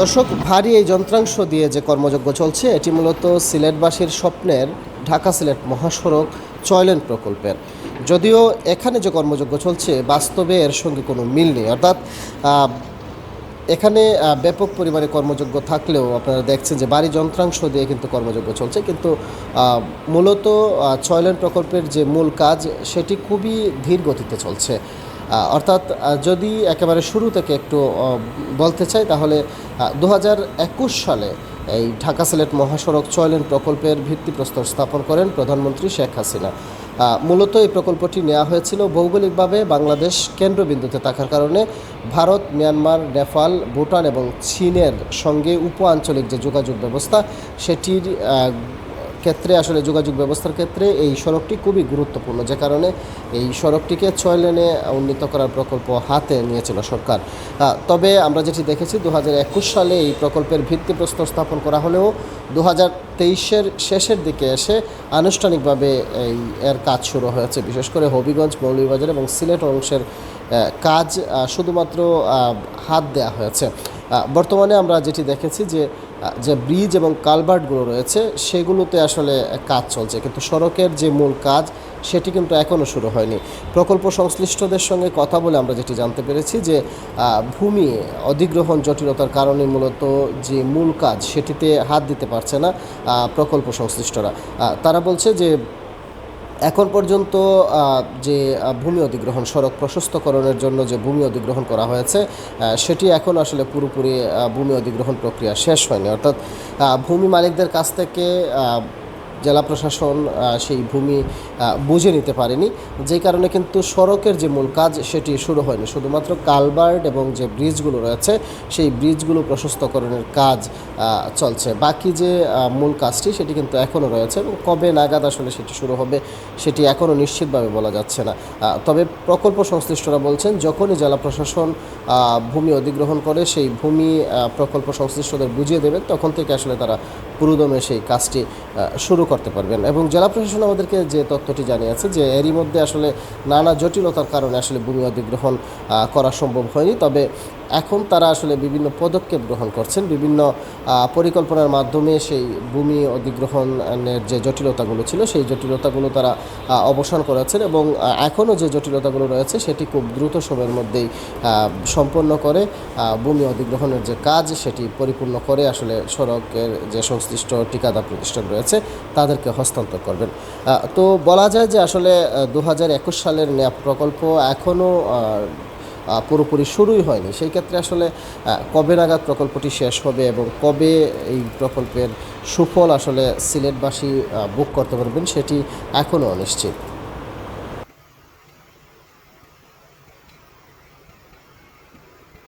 দর্শক, ভারী এই যন্ত্রাংশ দিয়ে যে কর্মযজ্ঞ চলছে, এটি মূলত সিলেটবাসীর স্বপ্নের ঢাকা সিলেট মহাসড়ক চয়লেন প্রকল্পের। যদিও এখানে যে কর্মযজ্ঞ চলছে, বাস্তবে এর সঙ্গে কোনো মিল নেই। অর্থাৎ এখানে ব্যাপক পরিমাণে কর্মযোগ্য থাকলেও আপনারা দেখছেন যে বাড়ি যন্ত্রাংশ দিয়ে কিন্তু কর্মযোগ্য চলছে। কিন্তু মূলত ছয়লেন প্রকল্পের যে মূল কাজ, সেটি খুবই ধীর গতিতে চলছে। অর্থাৎ যদি একেবারে শুরু থেকে একটু বলতে চাই, তাহলে দু হাজার একুশ সালে এই ঢাকা সিলেট মহাসড়ক চয়লেন প্রকল্পের ভিত্তিপ্রস্তর স্থাপন করেন প্রধানমন্ত্রী শেখ হাসিনা। মূলত এই প্রকল্পটি নেওয়া হয়েছিল ভৌগোলিকভাবে বাংলাদেশ কেন্দ্রবিন্দুতে থাকার কারণে ভারত, মিয়ানমার, নেপাল, ভুটান এবং চীনের সঙ্গে উপ আঞ্চলিক যে যোগাযোগ ব্যবস্থা, সেটির ক্ষেত্রে, আসলে যোগাযোগ ব্যবস্থার ক্ষেত্রে এই সড়কটি খুবই গুরুত্বপূর্ণ। যে কারণে এই সড়কটিকে ছয় লেনে উন্নীত করার প্রকল্প হাতে নিয়েছিল সরকার। তবে আমরা যেটি দেখেছি দু হাজার একুশ সালে এই প্রকল্পের ভিত্তিপ্রস্তর স্থাপন করা হলেও দু তেইশের শেষের দিকে এসে আনুষ্ঠানিকভাবে এই এর কাজ শুরু হয়েছে। বিশেষ করে হবিগঞ্জ, মৌলভীবাজার এবং সিলেট অংশের কাজ শুধুমাত্র হাত দেওয়া হয়েছে। বর্তমানে আমরা যেটি দেখেছি যে যে ব্রিজ এবং কালভার্টগুলো রয়েছে, সেগুলোতে আসলে কাজ চলছে। কিন্তু সড়কের যে মূল কাজ, সেটি কিন্তু এখনও শুরু হয়নি। প্রকল্প সংশ্লিষ্টদের সঙ্গে কথা বলে আমরা যেটি জানতে পেরেছি যে ভূমি অধিগ্রহণ জটিলতার কারণে মূলত যে মূল কাজ, সেটিতে হাত দিতে পারছে না প্রকল্প সংশ্লিষ্টরা। তারা বলছে যে এখন পর্যন্ত যে ভূমি অধিগ্রহণ, সড়ক প্রশস্তকরণের জন্য যে ভূমি অধিগ্রহণ করা হয়েছে সেটি এখন আসলে পুরোপুরি ভূমি অধিগ্রহণ প্রক্রিয়া শেষ হয়নি। অর্থাৎ ভূমি মালিকদের কাছ থেকে জেলা প্রশাসন সেই ভূমি বুঝে নিতে পারেনি। যেই কারণে কিন্তু সড়কের যে মূল কাজ, সেটি শুরু হয়নি। শুধুমাত্র কালভার্ট এবং যে ব্রিজগুলো রয়েছে, সেই ব্রিজগুলো প্রশস্তকরণের কাজ চলছে। বাকি যে মূল কাজটি সেটি কিন্তু এখনও রয়েছে এবং কবে নাগাদ আসলে সেটি শুরু হবে সেটি এখনও নিশ্চিতভাবে বলা যাচ্ছে না। তবে প্রকল্প সংশ্লিষ্টরা বলছেন, যখনই জেলা প্রশাসন ভূমি অধিগ্রহণ করে সেই ভূমি প্রকল্প সংশ্লিষ্টদের বুঝিয়ে দেবেন তখন থেকে আসলে তারা পুরোদমে সেই কাজটি শুরু করতে পারবেন। এবং জেলা প্রশাসন আমাদেরকে যে তথ্যটি জানিয়েছে যে, এরই মধ্যে আসলে নানা জটিলতার কারণে আসলে ভূমি অধিগ্রহণ করা সম্ভব হয়নি। তবে এখন তারা আসলে বিভিন্ন পদক্ষেপ গ্রহণ করছেন, বিভিন্ন পরিকল্পনার মাধ্যমে সেই ভূমি অধিগ্রহণের যে জটিলতাগুলো ছিল, সেই জটিলতাগুলো তারা অবসান করেছেন এবং এখনও যে জটিলতাগুলো রয়েছে সেটি খুব দ্রুত সময়ের মধ্যেই সম্পন্ন করে ভূমি অধিগ্রহণের যে কাজ সেটি পরিপূর্ণ করে আসলে সড়কের যে সংশ্লিষ্ট ঠিকাদার প্রতিষ্ঠান রয়েছে তাদেরকে হস্তান্তর করবেন। তো বলা যায় যে আসলে দু হাজার একুশ সালের ন্যাপ প্রকল্প এখনও পুরোপুরি শুরুই হয়নি। সেই ক্ষেত্রে আসলে কবে নাগাদ প্রকল্পটি শেষ হবে এবং কবে এই প্রকল্পের সুফল আসলে সিলেটবাসী বুক করতে পারবেন, সেটি এখনও অনিশ্চিত।